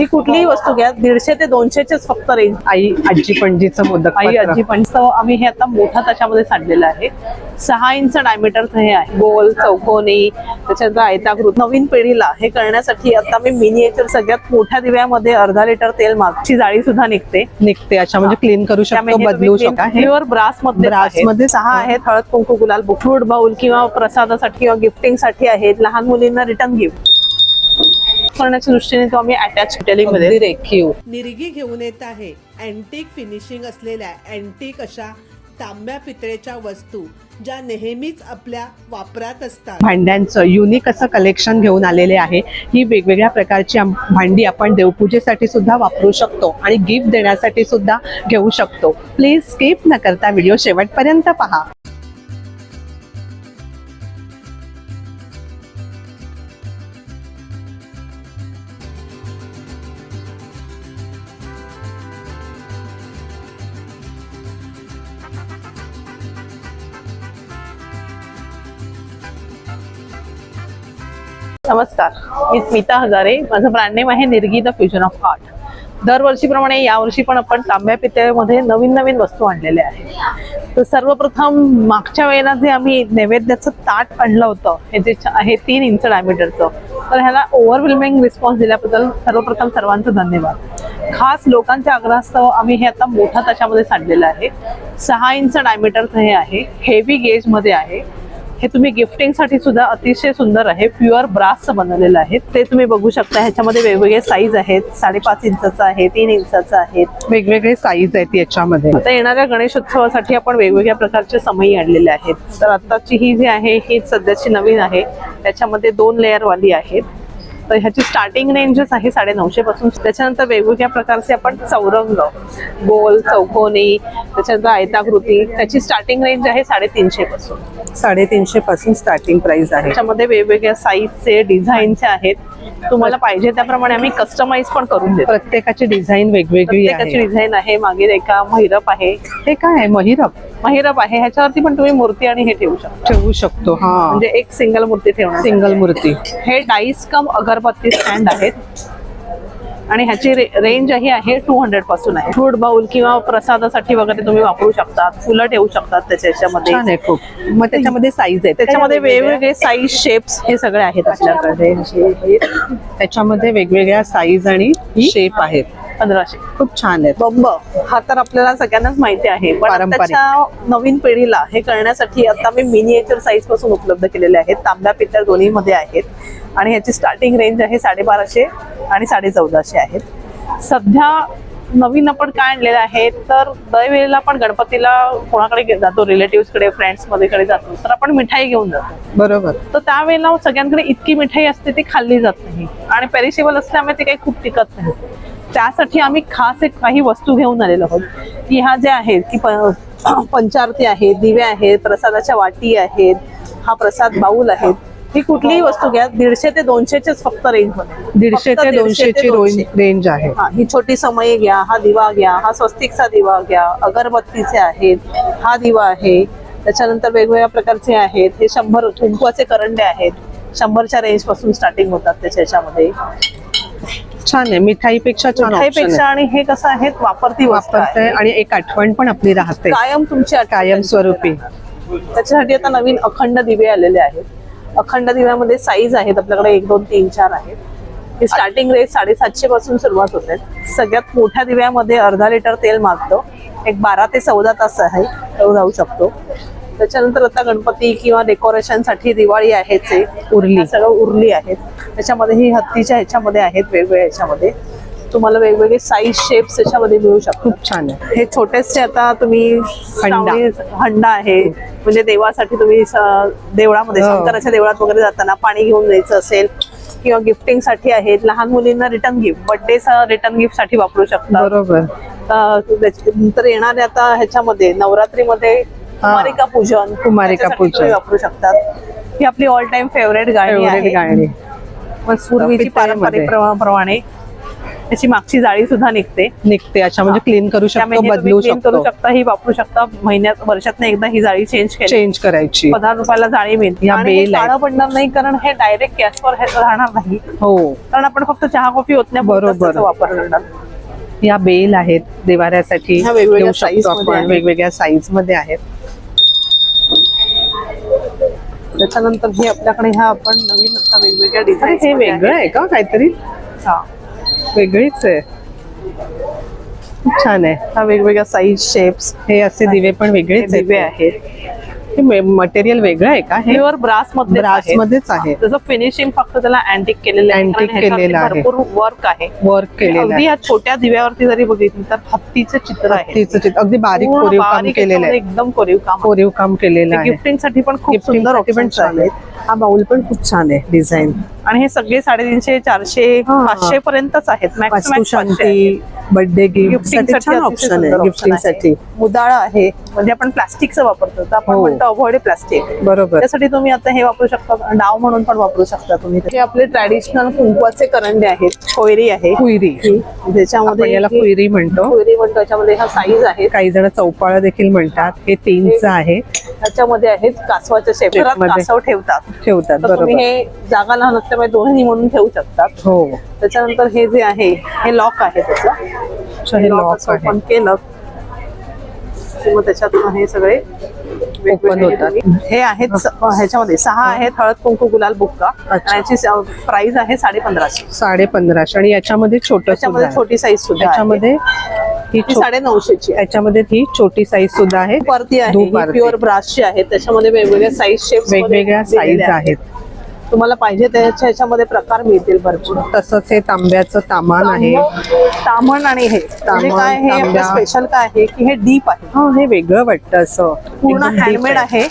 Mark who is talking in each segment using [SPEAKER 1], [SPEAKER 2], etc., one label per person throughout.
[SPEAKER 1] ही कुठलीही वस्तू घ्या दीडशे ते दोनशेचेच फक्त रेंज
[SPEAKER 2] आई आजी पणजीचं मोदक
[SPEAKER 1] आई. आजी पण. आम्ही हे आता मोठा त्याच्यामध्ये सांडलेलं आहे. सहा इंच डायमीटरचं हे आहे. गोल चौकोनी त्याच्यानंतर आयताकृत. नवीन पिढीला हे करण्यासाठी आता मी मिनिएचर सगळ्यात मोठ्या दिव्यामध्ये अर्धा लिटर तेल मागची जाळी सुद्धा निघते.
[SPEAKER 2] निघते अच्छा म्हणजे क्लीन करू शकतो बदलू शकतो
[SPEAKER 1] ब्रासमध्ये
[SPEAKER 2] Brass मध्ये
[SPEAKER 1] सहा आहेत हळद कुंकू गुलाल फ्रूट बाउल किंवा प्रसादासाठी किंवा गिफ्टिंगसाठी आहेत. लहान मुलींना रिटर्न गिफ्ट करण्याच्या दृष्टीने तो आम्ही अटॅच मध्ये.
[SPEAKER 2] रेखीव.
[SPEAKER 3] निरगी घेऊन येत आहे. अँटिक फिनिशिंग असलेल्या अँटिक अशा तांब्या पितळेच्या वस्तू ज्या नेहमीच आपल्या वापरात असतात.
[SPEAKER 2] भांड्यांचं युनिक असं कलेक्शन घेऊन आलेले आहे. ही वेगवेगळ्या प्रकारची भांडी आपण देवपूजेसाठी सुद्धा वापरू शकतो आणि गिफ्ट देण्यासाठी सुद्धा घेऊ शकतो. प्लीज स्किप न करता व्हिडिओ शेवटपर्यंत पहा.
[SPEAKER 1] नमस्कार. मी स्मिता हजारे. माझं ब्रँड नेम आहे Nirgi the fusion of art दरवर्षीप्रमाणे यावर्षी पण आपण तांब्या पितळेमध्ये नवीन नवीन वस्तू आणलेल्या आहेत. तर सर्वप्रथम मागच्या वेळेला जे आम्ही नैवेद्याचं ताट आणलं होतं हे जे आहे तीन इंच डायमीटरचं तर ह्याला ओव्हरवेल्मिंग रिस्पॉन्स दिल्याबद्दल सर्वप्रथम सर्वांचं धन्यवाद. खास लोकांच्या आग्रहास्तव आम्ही हे आता मोठा त्याच्यामध्ये सांडलेलं आहे. सहा इंच डायमीटरचं हे आहे. हेवी गेजमध्ये आहे. हे तुम्ही गिफ्टिंगसाठी सुद्धा अतिशय सुंदर आहे. प्युअर ब्रासचं बनवलेलं आहे. ते तुम्ही बघू शकता. ह्याच्यामध्ये वेगवेगळे साईज आहेत. साडेपाच इंचाचा आहे तीन इंचाचा आहे.
[SPEAKER 2] वेगवेगळे साईज आहेत याच्यामध्ये.
[SPEAKER 1] आता येणाऱ्या गणेशोत्सवासाठी आपण वेगवेगळ्या प्रकारचे समयी आणलेले आहेत. तर आताची ही जी आहे ही सध्याची नवीन आहे. त्याच्यामध्ये दोन लेअर वाली आहेत. तर ह्याची स्टार्टिंग रेंजच आहे साडे नऊशे पासून. त्याच्यानंतर वेगवेगळ्या प्रकारचे आपण चौरंग गोल चौकोनी त्याच्यानंतर आयताकृती त्याची स्टार्टिंग रेंज आहे साडेतीनशे पासून.
[SPEAKER 2] साडेतीनशे पासून स्टार्टिंग प्राइस आहे.
[SPEAKER 1] त्याच्यामध्ये वेगवेगळ्या साईजचे डिझाईनचे आहेत. तुम्हाला पाहिजे त्याप्रमाणे आम्ही कस्टमाइज पण करून देतो.
[SPEAKER 2] प्रत्येकाची डिझाईन वेगवेगळी
[SPEAKER 1] प्रत्येकाची डिझाईन आहे मागे एका महिरप आहे.
[SPEAKER 2] हे काय आहे? महिरप?
[SPEAKER 1] महिरप आहे ह्याच्यावरती पण तुम्ही मूर्ती आणि हे ठेवू शकता.
[SPEAKER 2] ठेवू शकतो हा.
[SPEAKER 1] म्हणजे एक सिंगल मूर्ती ठेवणार
[SPEAKER 2] सिंगल मूर्ती.
[SPEAKER 1] हे डाईस कम अगरबत्ती स्टँड आहेत. आणि ह्याची रेंज ही आहे टू हंड्रेडपासून आहे. फ्रूट बाउल किंवा प्रसादासाठी वगैरे तुम्ही वापरू शकतात फुलं ठेवू शकतात त्याच्या ह्याच्यामध्ये.
[SPEAKER 2] खूप. मग त्याच्यामध्ये साईज आहे
[SPEAKER 1] त्याच्यामध्ये वेगवेगळे साईज शेप्स हे सगळे आहेत आपल्याकडे.
[SPEAKER 2] त्याच्यामध्ये वेगवेगळ्या साईज आणि शेप आहेत.
[SPEAKER 1] पंधराशे
[SPEAKER 2] खूप छान आहेत.
[SPEAKER 1] बंब हा तर आपल्याला सगळ्यांनाच माहिती आहे. पण. त्याच्या नवीन पिढीला हे करण्यासाठी आता मी मिनिएचर साईजपासून उपलब्ध केलेले आहेत. तांब्या पितळ दोन्ही मध्ये आहेत. आणि ह्याची स्टार्टिंग रेंज आहे साडेबाराशे आणि साडे चौदाशे आहेत. सध्या नवीन आपण काय आणलेलं आहे तर दरवेळेला आपण गणपतीला कोणाकडे जातो रिलेटिव्हकडे फ्रेंड्समध्ये कडे जातो तर आपण मिठाई घेऊन जातो.
[SPEAKER 2] बरोबर.
[SPEAKER 1] तर त्यावेळेला सगळ्यांकडे इतकी मिठाई असते ती खाल्ली जात नाही. आणि पेरिशेबल असल्यामुळे ती काही खूप टिकत नाही. त्यासाठी आम्ही खास एक काही वस्तू घेऊन आलेलो आहोत. की ह्या ज्या आहेत की पंचारती आहेत दिवे आहेत प्रसादाच्या वाटी आहेत हा प्रसाद बाऊल आहेत ही कुठलीही वस्तू घ्या दीडशे ते दोनशेचेच फक्त रेंज
[SPEAKER 2] दीडशे ते दोनशेची
[SPEAKER 1] दोनशे.
[SPEAKER 2] रेंज आहे.
[SPEAKER 1] हा छोटी समई घ्या हा दिवा घ्या हा स्वस्तिकचा दिवा घ्या अगरबत्तीचे आहेत हा दिवा आहे त्याच्यानंतर वेगवेगळ्या प्रकारचे आहेत हे शंभर कुंकवाचे करंडे आहेत शंभरच्या रेंजपासून स्टार्टिंग होतात त्याच्या ह्याच्यामध्ये
[SPEAKER 2] छान आहे. मिठाईपेक्षा छान
[SPEAKER 1] मिठाईपेक्षा. आणि हे कसं आहे वापरती
[SPEAKER 2] वापरते. आणि एक आठवण पण आपली राहते.
[SPEAKER 1] कायम तुमची आठवण
[SPEAKER 2] कायमस्वरूपी
[SPEAKER 1] त्याच्यासाठी आता नवीन अखंड दिवे आलेले आहेत. अखंड दिव्यामध्ये साईज आहेत. आपल्याकडे एक दोन तीन चार आहेत. ही स्टार्टिंग रेट साडेसातशे पासून सुरुवात होते सगळ्यात मोठ्या दिव्यामध्ये अर्धा लिटर तेल मागतो. एक बारा ते चौदा तास आहे. तो जाऊ शकतो. त्याच्यानंतर आता गणपती किंवा डेकोरेशनसाठी दिवाळी आहे. ते
[SPEAKER 2] उरली.
[SPEAKER 1] सगळं उरली आहेत त्याच्यामध्ये ही हत्तीच्या ह्याच्यामध्ये आहेत वेगवेगळ्या ह्याच्यामध्ये. तुम्हाला वेगवेगळे साईज शेप्स याच्यामध्ये मिळू शकतात.
[SPEAKER 2] खूप छान आहे.
[SPEAKER 1] हे छोटेसे आता तुम्ही
[SPEAKER 2] हंडा.
[SPEAKER 1] आहे. म्हणजे देवासाठी तुम्ही देवळामध्ये
[SPEAKER 2] हो.
[SPEAKER 1] शंकराच्या देवळात वगैरे जाताना पाणी घेऊन जायचं असेल किंवा गिफ्टिंगसाठी आहेत. लहान मुलींना रिटर्न गिफ्ट बर्थडे रिटर्न गिफ्टसाठी वापरू शकता.
[SPEAKER 2] बरोबर.
[SPEAKER 1] नंतर येणाऱ्या आता ह्याच्यामध्ये नवरात्रीमध्ये कुमारिका पूजन
[SPEAKER 2] कुमारिका पूजन.
[SPEAKER 1] वापरू शकतात ही आपली ऑल टाइम फेवरेट गाणी आहे
[SPEAKER 2] गाणी.
[SPEAKER 1] पूर्वीची. पारंपरिक प्रमा- प्रमाणे त्याची मागची जाळी सुद्धा निघते.
[SPEAKER 2] निघते अच्छा म्हणजे क्लीन करू शकतो
[SPEAKER 1] हे
[SPEAKER 2] बदलू
[SPEAKER 1] clean करू
[SPEAKER 2] शकतो.
[SPEAKER 1] ही वापरू शकता. महिन्यात वर्षात एकदा ही जाळी चेंज
[SPEAKER 2] चेंज करायची.
[SPEAKER 1] पंधरा रुपयाला जाळी मिळते.
[SPEAKER 2] या
[SPEAKER 1] आणि
[SPEAKER 2] बेल आहेत.
[SPEAKER 1] काळं पडणार नाही कारण हे डायरेक्ट गॅसवर हे राहणार नाही.
[SPEAKER 2] हो.
[SPEAKER 1] कारण आपण फक्त चहा कॉफी होत
[SPEAKER 2] बरोबर.
[SPEAKER 1] वापर करणार.
[SPEAKER 2] या बेल आहेत देवाऱ्यासाठी.
[SPEAKER 1] वेगवेगळ्या
[SPEAKER 2] साईजमध्ये
[SPEAKER 1] आहेत. त्याच्यानंतर हे आपल्याकडे ह्या आपण नवीन आता वेगवेगळ्या डिझाईन
[SPEAKER 2] हे वेगळं आहे का काहीतरी? वेगळीच आहे. खूप छान आहे.
[SPEAKER 1] ह्या वेगवेगळ्या साईज शेप्स
[SPEAKER 2] हे असे दिवे पण वेगळेच
[SPEAKER 1] दिवे आहेत.
[SPEAKER 2] हे मटेरियल वेगळं आहे का? हे
[SPEAKER 1] प्युअर ब्रासमध्ये
[SPEAKER 2] ब्रास मध्येच आहे.
[SPEAKER 1] त्याचं फिनिशिंग फक्त त्याला अँटिक केलेलं ह्याच्यावरती
[SPEAKER 2] केलेलं आहे.
[SPEAKER 1] भरपूर वर्क आहे.
[SPEAKER 2] वर्क केलेलं
[SPEAKER 1] अगदी या छोट्या दिव्यावरती जरी बघितलं तर हत्तीचं चित्र आहे.
[SPEAKER 2] तिचं चित्र. अगदी बारीक कोरीव काम केलेलं आहे.
[SPEAKER 1] एकदम कोरीव काम
[SPEAKER 2] कोरीव काम केलेलं आहे.
[SPEAKER 1] गिफ्टिंगसाठी पण खूप सुंदर आहेत.
[SPEAKER 2] आहे. हा बाउल पण खूप छान आहे डिझाईन
[SPEAKER 1] आणि हे सगळे साडेतीनशे चारशे. पाचशे पर्यंतच आहेत. मॅक्सिमम
[SPEAKER 2] शांती बर्थडे गिफ्ट गिफ्टिंगसाठी छान ऑप्शन आहे गिफ्टिंगसाठी
[SPEAKER 1] मुदाळ आहे. म्हणजे आपण प्लास्टिकचं वापरतो. तर आपण
[SPEAKER 2] हो.
[SPEAKER 1] म्हणतो अवॉइड प्लास्टिक.
[SPEAKER 2] बरोबर.
[SPEAKER 1] त्यासाठी तुम्ही आता हे वापरू शकता डाव म्हणून पण वापरू शकता तुम्ही. हे आपले ट्रॅडिशनल कुंकवाचे करंडे आहेत खोयरी आहे.
[SPEAKER 2] कुयरी
[SPEAKER 1] ही.
[SPEAKER 2] आपण
[SPEAKER 1] ज्याच्यामध्ये
[SPEAKER 2] याला कुयरी म्हणतो.
[SPEAKER 1] खोयरी म्हणतो त्याच्यामध्ये हा साईज आहे.
[SPEAKER 2] काही जण चौपाळ देखील म्हणतात. हे तीनच आहे.
[SPEAKER 1] त्याच्यामध्ये आहेत कासवाच्या शेप. घरात
[SPEAKER 2] शेपमध्ये.
[SPEAKER 1] कासव ठेवतात.
[SPEAKER 2] ठेवतात
[SPEAKER 1] तुम्ही
[SPEAKER 2] बरोबर.
[SPEAKER 1] हे जागा लहान असल्यामुळे दोन्ही म्हणून ठेवू शकतात.
[SPEAKER 2] हो.
[SPEAKER 1] त्याच्यानंतर हे जे आहे हे लॉक आहे त्याचं.
[SPEAKER 2] हे
[SPEAKER 1] लॉक ओपन केलं. की मग त्याच्यातून हे सगळे वेगवेगळे
[SPEAKER 2] होतात.
[SPEAKER 1] हे आहेत ह्याच्यामध्ये सहा आहेत हळद कुंकू गुलाल बुक्का. याची प्राइस आहे साडे पंधराशे
[SPEAKER 2] साडे पंधराशे आणि याच्यामध्ये छोट
[SPEAKER 1] छोटी साईज सुद्धा.
[SPEAKER 2] याच्यामध्ये ही
[SPEAKER 1] साडे नऊशेची
[SPEAKER 2] याच्यामध्ये ही छोटी साईज सुद्धा आहे.
[SPEAKER 1] वरती आहे. प्युअर ब्रासची आहे त्याच्यामध्ये वेगवेगळ्या साईज शेप
[SPEAKER 2] वेगवेगळ्या साईज आहेत.
[SPEAKER 1] तुम्हाला पाहिजे त्याच्या ह्याच्यामध्ये प्रकार मिळतील भरपूर.
[SPEAKER 2] तसंच हे तांब्याचं तामान आहे.
[SPEAKER 1] तामण आणि हे. म्हणजे
[SPEAKER 2] तामण,
[SPEAKER 1] काय हे
[SPEAKER 2] तांब्या.
[SPEAKER 1] स्पेशल काय आहे की हे डीप आहे?
[SPEAKER 2] हा हे वेगळं वाटतं असं.
[SPEAKER 1] पूर्ण
[SPEAKER 2] एकदम deep
[SPEAKER 1] हँडमेड आहे.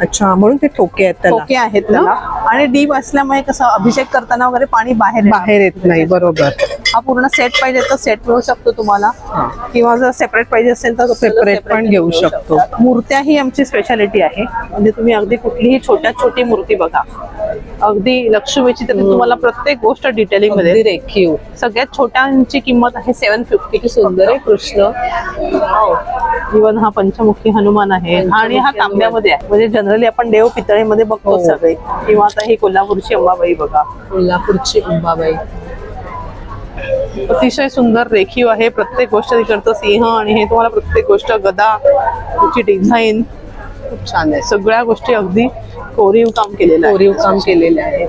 [SPEAKER 2] अच्छा म्हणून ते ठोके आहेत त्याला.
[SPEAKER 1] ओके आहेत त्याला. आणि डीप असल्यामुळे कसं अभिषेक करताना वगैरे पाणी बाहेर येणार.
[SPEAKER 2] बाहेर येत नाही बरोबर.
[SPEAKER 1] हा पूर्ण सेट पाहिजे तर सेट मिळू शकतो तुम्हाला. किंवा जर सेपरेट पाहिजे असेल तर
[SPEAKER 2] Separate पण घेऊ शकतो.
[SPEAKER 1] मूर्त्या ही आमची स्पेशालिटी आहे. म्हणजे तुम्ही अगदी कुठलीही छोट्यात छोटी मूर्ती बघा. अगदी लक्ष्मीची तरी तुम्हाला प्रत्येक गोष्ट डिटेलिंगमध्ये
[SPEAKER 2] रेखीव.
[SPEAKER 1] सगळ्यात छोट्यांची किंमत आहे सेव्हन फिफ्टी
[SPEAKER 2] सुंदर आहे कृष्ण.
[SPEAKER 1] इवन हा पंचमुखी हनुमान आहे. आणि हा तांब्यामध्ये आहे. म्हणजे जनरली आपण देव पितळेमध्ये बघतो
[SPEAKER 2] हो.
[SPEAKER 1] सगळे. किंवा आता ही कोल्हापूरची अंबाबाई बघा.
[SPEAKER 2] कोल्हापूरची अंबाबाई.
[SPEAKER 1] अतिशय सुंदर रेखीव आहे. प्रत्येक गोष्ट तिकडचं सिंह आणि हे तुम्हाला प्रत्येक गोष्ट गदा त्याची डिझाईन
[SPEAKER 2] खूप छान आहे.
[SPEAKER 1] सगळ्या गोष्टी अगदी कोरीव काम केलेलं आहे.
[SPEAKER 2] कोरीव काम केलेले आहे.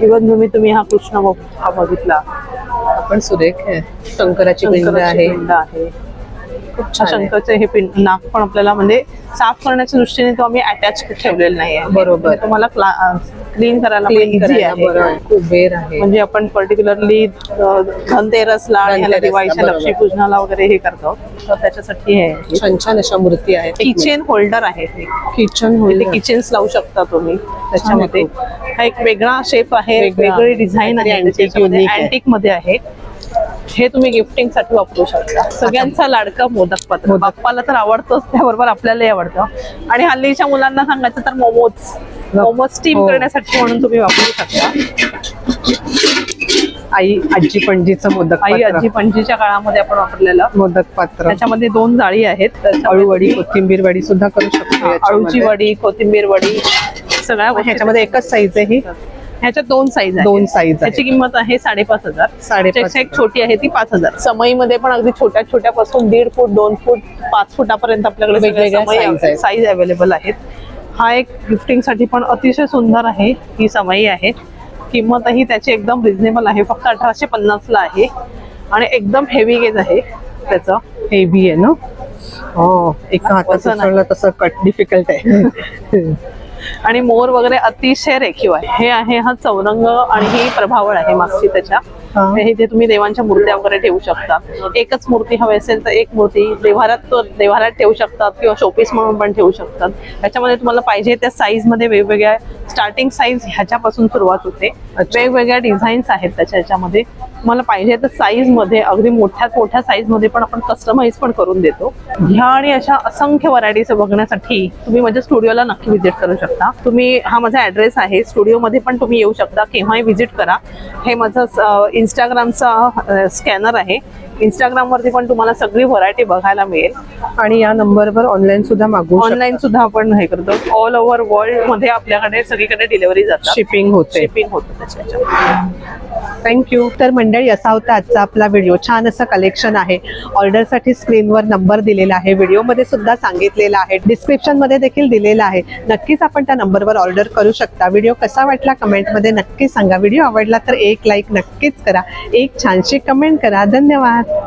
[SPEAKER 1] इवन तुम्ही तुम्ही हा कृष्ण बघ- हा बघितला.
[SPEAKER 2] आपण सुरेख आहे. शंकराची आहे.
[SPEAKER 1] शंकरचे हे पिंड नाक पण आपल्याला म्हणजे साफ करण्याच्या दृष्टीने तो आम्ही अटॅच ठेवलेला नाही आहे.
[SPEAKER 2] बरोबर.
[SPEAKER 1] म्हणजे तुम्हाला क्लीन करायला
[SPEAKER 2] क्लीन
[SPEAKER 1] इझी
[SPEAKER 2] करायला
[SPEAKER 1] आहे. म्हणजे आपण पर्टिक्युलरली धनतेरसला दिवाळीच्या. लक्ष्मीपूजनाला वगैरे हे करतो. तर त्याच्यासाठी हे
[SPEAKER 2] छान छान अशा मूर्ती आहेत.
[SPEAKER 1] किचन होल्डर आहे
[SPEAKER 2] किचन होईल
[SPEAKER 1] किचन्स लावू शकता तुम्ही. त्याच्यामध्ये हा एक वेगळा शेप आहे.
[SPEAKER 2] वेगळा.
[SPEAKER 1] डिझाईन आहे.
[SPEAKER 2] अँटिकमध्ये आहे.
[SPEAKER 1] हे तुम्ही गिफ्टिंगसाठी वापरू शकता. सगळ्यांचा लाडका मोदक पत्र. बाप्पाला तर आवडतोच त्याबरोबर आपल्यालाही आवडतं. आणि हल्लीच्या मुलांना सांगायचं तर मोमोज. मोमोज स्टीम
[SPEAKER 2] हो.
[SPEAKER 1] करण्यासाठी म्हणून तुम्ही वापरू शकता.
[SPEAKER 2] आई आजी पणजीचं मोदक
[SPEAKER 1] आई. आजी पणजीच्या काळामध्ये आपण वापरलेलं.
[SPEAKER 2] मोदक पात्र.
[SPEAKER 1] त्याच्यामध्ये दोन जाळी आहेत. त्याच्यामध्ये
[SPEAKER 2] अळूवडी कोथिंबीर वडी सुद्धा करू शकतो
[SPEAKER 1] अळूची. वडी कोथिंबीर वडी सगळ्या
[SPEAKER 2] ह्याच्यामध्ये एकच साईज आहे ही.
[SPEAKER 1] ह्याच्यात दोन साईज
[SPEAKER 2] दोन साईज
[SPEAKER 1] त्याची किंमत आहे साडेपाच हजार.
[SPEAKER 2] साडेपाच
[SPEAKER 1] एक छोटी आहे ती पाच हजार. समईमध्ये पण अगदी छोट्या छोट्यापासून दीड फूट दोन फूट पाच फुटापर्यंत आपल्याकडे
[SPEAKER 2] वेगवेगळ्या.
[SPEAKER 1] साईज अवेलेबल आहेत. हा एक गिफ्टिंगसाठी पण अतिशय सुंदर आहे. ही समई आहे. किंमतही त्याची एकदम रिझनेबल आहे. फक्त अठराशे पन्नासला आहे. आणि एकदम हेवी गेज आहे. त्याचं
[SPEAKER 2] हेवी आहे ना? हो एका. उचललं तसं कट डिफिकल्ट आहे.
[SPEAKER 1] आणि मोर वगैरे अतिशय रेखीव आहे. हे आहे हा चौरंग आणि ही प्रभावळ आहे मागची त्याच्या. इथे तुम्ही देवांच्या मूर्त्या वगैरे ठेवू शकता. एकच मूर्ती हवी असेल तर एक मूर्ती देवारात तो देवारात ठेवू शकतात किंवा शोपीस म्हणून पण ठेवू शकतात. त्याच्यामध्ये तुम्हाला पाहिजे त्या साईजमध्ये वेगवेगळ्या स्टार्टिंग साईज ह्याच्यापासून सुरुवात होते. वेगवेगळ्या डिझाईन्स आहेत त्याच्या ह्याच्यामध्ये तुम्हाला पाहिजे तर साईजमध्ये अगदी मोठ्यात मोठ्या साईजमध्ये पण आपण कस्टमाइज पण करून देतो. ह्या आणि अशा असंख्य व्हरायटीज बघण्यासाठी. तुम्ही माझ्या स्टुडिओला नक्की व्हिजिट करू शकता. तुम्ही हा माझा ऍड्रेस आहे. स्टुडिओमध्ये पण तुम्ही येऊ शकता. केव्हाही व्हिजिट करा. हे माझं इंस्टाग्रामचा स्कॅनर आहे. इंस्टाग्रामवरती पण तुम्हाला सगळी व्हरायटी बघायला मिळेल.
[SPEAKER 2] आणि या नंबरवर ऑनलाईन सुद्धा मागवू
[SPEAKER 1] ऑनलाईन सुद्धा आपण हे करतो. ऑल ओव्हर वर्ल्डमध्ये आपल्याकडे सगळीकडे डिलिव्हरी जातात.
[SPEAKER 2] शिपिंग होते.
[SPEAKER 1] शिपिंग होतं त्याच्या
[SPEAKER 2] थँक्यू तर मंडळी असा होता आजचा आपला व्हिडिओ छान असं कलेक्शन आहे. ऑर्डरसाठी स्क्रीनवर नंबर दिलेला आहे. व्हिडिओमध्ये सुद्धा सांगितलेला आहे. डिस्क्रिप्शनमध्ये देखील दिलेला आहे. नक्कीच आपण त्या नंबरवर ऑर्डर करू शकता. व्हिडिओ कसा वाटला कमेंटमध्ये नक्की सांगा. व्हिडिओ आवडला तर एक लाईक नक्कीच करा. एक छानशी कमेंट करा. धन्यवाद.